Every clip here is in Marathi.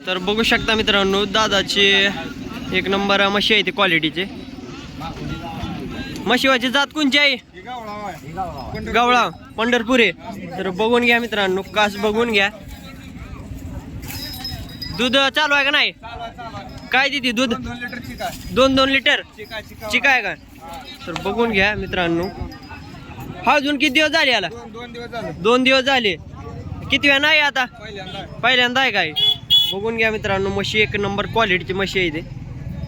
तर बघू शकता मित्रांनो दादाची एक नंबर म्हशी आहे ती क्वालिटीचे मशिवाची जात कोणची आहे? गवळा पंढरपुरे. तर बघून घ्या मित्रांनो कास बघून घ्या. दूध चालू आहे का नाही? काय दिली दूध? दोन दोन लिटर. चिका आहे का? तर बघून घ्या मित्रांनो. हा अजून किती दिवस झाले याला? दोन दिवस झाले. किती वेळा नाही आता? पहिल्यांदा आहे काय? बघून घ्या मित्रांनो म्हशी एक नंबर क्वालिटीची म्हशी आहे इथे.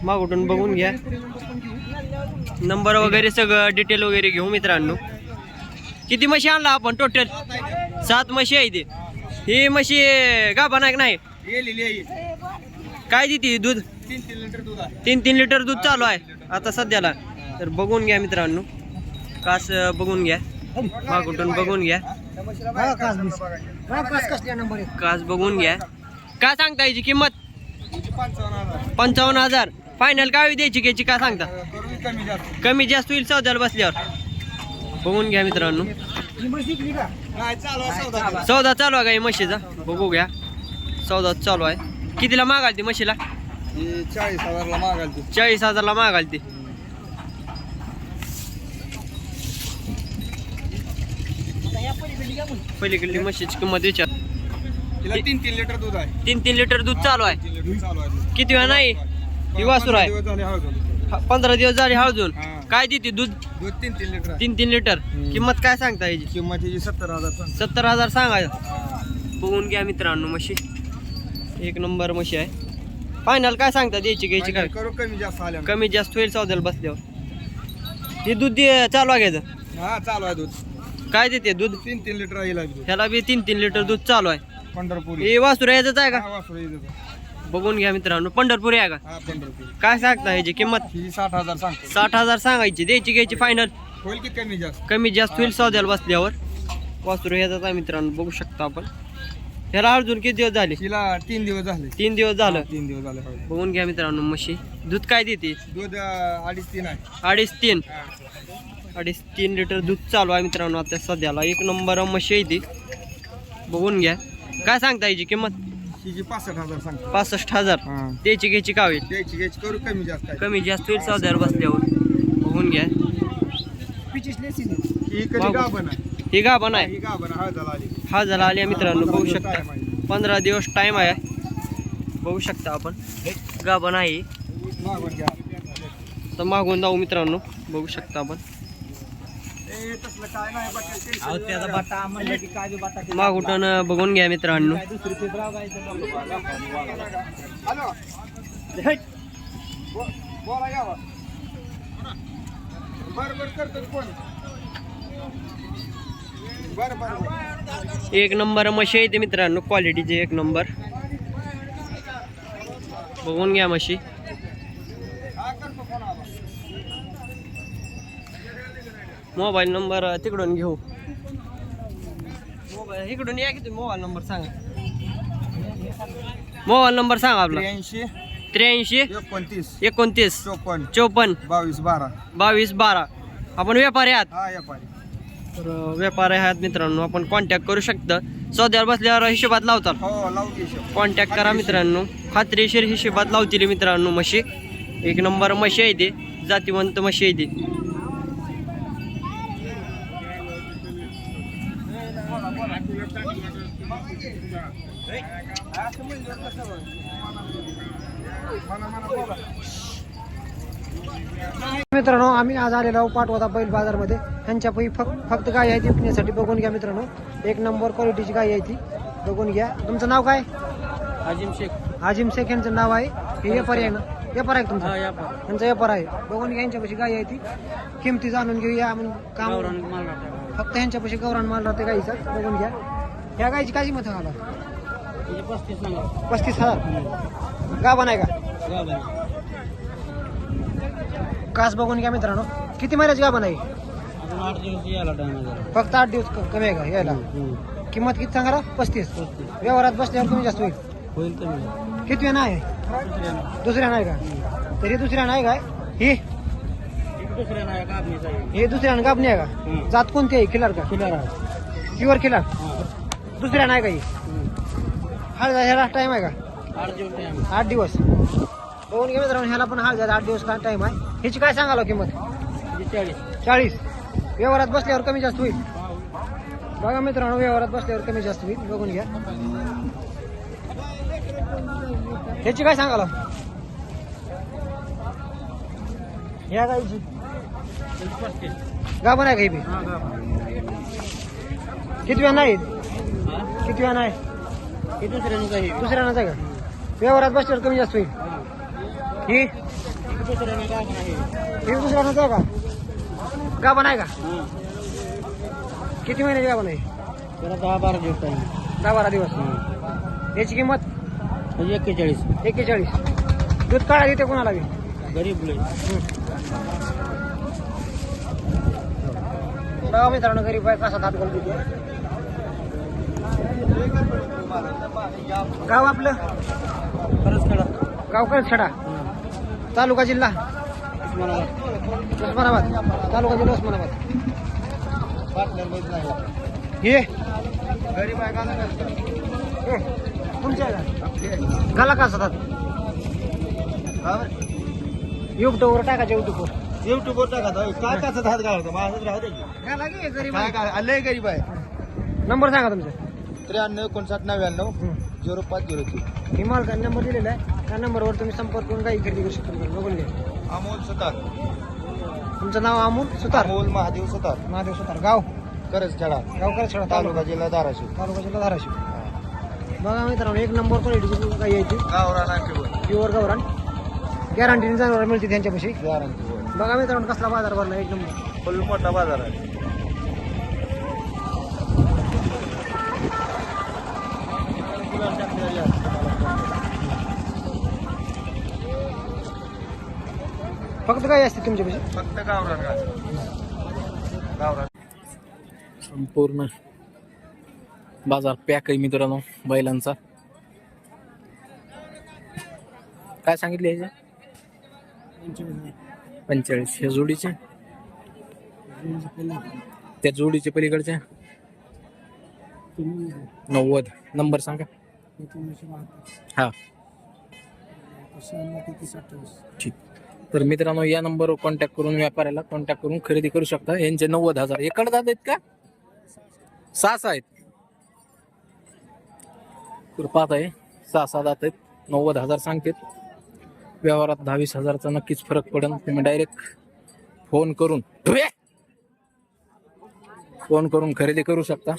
मागून बघून घ्या. नंबर वगैरे सगळं डिटेल वगैरे घेऊ मित्रांनो. किती म्हशी आणला आपण टोटल सात म्हशी आहे इथे. ही म्हशी गाभा नाही काय देते दूध? तीन तीन लिटर दूध चालू आहे आता सध्याला. तर बघून घ्या मित्रांनो. कास बघून घ्या. मागून बघून घ्या. कास बघून घ्या. का सांगता याची किंमत? पंचावन्न हजार. फायनल काय द्यायची घ्यायची काय सांगता? कमी जास्त होईल सौद्याला बसल्यावर. बघून घ्या मित्रांनो. चालू आहे सौदा चालू आहे का ही म्हशीचा? बघू घ्या. सौदा चालू आहे. कितीला मागाल ती म्हशीला? चाळीस हजारला मागाल ती चाळीस हजारला मागाल ती पलीकडली म्हशीची किंमत विचार. तिला तीन तीन लिटर दूध आहे. तीन तीन लिटर दूध चालू आहे. किती वेळा नाही? ही वासूर आहे. पंधरा दिवस झाले हळजून हा. काय देते दूध? दूध तीन तीन लिटर आहे. तीन तीन लिटर. हम्म. किंमत काय सांगता याची? किंमत हिची सत्तर हजार पण सत्तर हजार सांगायचं. बघून घ्या मित्रांनो म्हशी एक नंबर म्हशी आहे. फायनल काय सांगता द्यायची घ्यायची काय? करू कमी जास्त आल्या कमी जास्त होईल सौद्याला बसल्यावर. हे दूध दे- चालू आहे घ्यायचं हा चालू आहे दूध. काय देते दूध? तीन तीन लिटर दूध. ह्याला बी तीन तीन लिटर दूध चालू आहे. पंढरपूर. हे वासुर यायचंच आहे का? वासरू. बघून घ्या मित्रांनो पंढरपूर आहे का? हा पंढरपूर. काय सांगता ह्याची किंमत? ही साठ हजार सांगतो. साठ हजार सांगायची द्यायची घ्यायची फायनल होईल की कमी जास्त? कमी जास्त होईल सौद्याला बसल्यावर. वासुर यायचंच आहे मित्रांनो बघू शकता आपण. ह्याला अजून किती दिवस झाले? तिला तीन दिवस झाले. तीन दिवस झालं. तीन दिवस झाले होय. बघून घ्या मित्रांनो म्हशी. दूध काय देते? दूध अं, अडीच तीन आहे. अडीच तीन. अडीच तीन लिटर दूध चालू आहे मित्रांनो आता सध्याला. एक नंबर म्हशी आहे ती. बघून घ्या. काय सांगता याची किंमत? पासष्ट हजार सांगतो. पासष्ट हजार. हा. द्यायची घ्यायची का होईल? द्यायची घ्यायची करू कमी जास्त आहे कमी जास्त होईल बसल्यावर. बघून घ्या. ही कधी. गाभण आहे. ही ही गाभण हळदाला आली. हा झाला आली आहे मित्रांनो बघू शकता. पंधरा दिवस टाइम आहे. बघू शकता आपण. मागून घ्या. तर मागून जाऊ मित्रांनो. बघू शकता आपण. काय बाकी मागून बघून घ्या मित्रांनो हॅलो बो- बोला घ्या बा. बरं बरं करतो कोण बरं बरं बरं एक नंबर म्हशी आहे ते मित्रांनो क्वालिटीचे एक नंबर. बघून घ्या म्हशी. मोबाईल नंबर तिकडून घेऊ. मोबाईल इकडून या की तुम्ही मोबाईल नंबर सांगा. मोबाईल नंबर सांगा आपला. त्र्याऐंशी त्र्याऐंशी एकोणतीस एकोणतीस चोपन्न चौपन्न बावीस बारा. बावीस बारा. आपण व्यापारी आहात. हा या पारी तर व्यापारी आहात मित्रांनो आपण कॉन्टॅक्ट करू शकता. सौद्यावर बसल्यावर हिशोबात लावतात. हो. कॉन्टॅक्ट करा मित्रांनो. खात्रीशीर हिशोबात लावतील मित्रांनो म्हशी. एक नंबर म्हशी आहे ते. जातीवंत म्हशी आहे ती. मित्रांनो आम्ही आज आलेलो आहोत पाटवादा बैल बाजारमध्ये. ह्यांच्या पै फक्त फक्त गाय आहे ती विकण्यासाठी. बघून घ्या मित्रांनो. एक नंबर क्वालिटीची गाय आहे ती. बघून घ्या. तुमचं नाव काय? अजिम शेख. आजिम शेख यांचं नाव आहे. हे व्यापारी आहे ना? व्यापार आहे तुमचा? व्यापार. यांचा व्यापार आहे. बघून घ्या यांच्यापाशी गाय आहे ती. किमती जाणून घेऊया काम फक्त ह्यांच्यापाशी गौरान माल राहते गाईचा बघून घ्या. ह्या गायची काय किंमत आला पस्तीस पस्तीस हजार गाभा नाही का? कास बघून घ्या मित्रांनो. किती महिन्याची गाभा नाही अजून आठ दिवस यायला टाइम फक्त आठ दिवस क- कमी आहे का यायला? किंमत किती सांगा रा? पस्तीस. व्यवहारात बसल्यावर कमी जास्त होईल. होईल किती नाही आहे? दुसऱ्या नाही का? तरी दुसऱ्या नाही काय ही? दुसऱ्या नाही कापणीचा हे दुसऱ्या गाबणी आहे का? जात कोणती आहे? खिलार का? किलर प्युअर खिलार दुसऱ्या नाही का ही? हळदा ह्याला टाइम आहे का? आठ दिवस बघून घे मित्रांनो ह्याला पण झाला आठ दिवस का टाइम आहे. ह्याची काय सांगालो किंमत? चाळीस. व्यवहारात बसल्यावर कमी जास्त होईल. बघा मित्रांनो व्यवहारात बसल्यावर कमी जास्त होईल. बघून घ्या. ह्याची काय सांगालो ह्या गाईची गाभण आहे काही किती वेळा नाही? किती वेळा नाही? दुसऱ्यानं आहे. का? व्यवहारात बसल्यावर कमी जास्त होईल. ही? ही दुसऱ्यानं आहे का? गाभण आहे का? किती महिन्याची गाभण आहे? दहा बारा दिवस दहा बारा दिवस. याची किंमत? एक्केचाळीस. एक्केचाळीस. दूध काढा देते कोणाला बी? गरीब बघा मित्रांनो गरीब आहे कसा दात घालतो गाव आपलं? गाव छडा तालुका जिल्हा? उस्मानाबाद. तालुका जिल्हा उस्मानाबाद. हे? गरीब आहे का तुमच्या घाला का सतात? युट्यूबवर टाकायचे युट्यूबवर युट्यूब वर टाका तो. काय कसं हात घालतो माझं राहू दे काय. काय? गरीब आहे. नंबर सांगा तुमचा. त्र्याण्णव एकोणसाठ नव्याण्णव. झिरो पाच झिरो तीन. ही मालकाने नंबर दिलेला आहे. त्या नंबरवर तुम्ही संपर्क करून काही खरेदी करू शकता. बघून घ्या. अमोल सुतार. तुमचं नाव अमोल सुतार? अमोल महादेव सुतार. महादेव सुतार. गाव? करच खेळा गावकर छडा. तालुका जिल्हा धाराशिव. तालुका जिल्हा धाराशिव. बघा मित्रांनो एक नंबर क्वालिटीची गाय यायची गावरान आंबेवर प्युअर गावरान. गॅरंटीने जनावर मिळते त्यांच्यापाशी. गॅरंटी बघा मित्रांनो कसला बाजार भरला एक नंबर. फुल मोठा बाजार आहे. फक्त गाय असते तुमच्यापाशी? फक्त गावरान. गावरान. संपूर्ण बाजार पॅक आहे मित्रांनो बैलांचा. काय सांगितले ह्याचे पंचेचाळीस. ह्या जोडीचे? त्या जोडीचे पलीकडचे? नव्वद. नंबर सांगा. हा. ठीक. तर मित्रांनो या नंबरवर कॉन्टॅक्ट करून व्यापाऱ्याला कॉन्टॅक्ट करून खरेदी करू शकता. यांचे नव्वद हजार. एकड दात आहेत का? सहा सहा आहेत. तर पाच आहे. सहा सहा दात आहेत. नव्वद हजार सांगतात. व्यवहारात दहावीस हजारचा नक्कीच फरक पडेल तुम्ही डायरेक्ट फोन करून! फोन करून खरेदी करू शकता.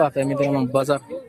पाहताय मित्रांनो बाजार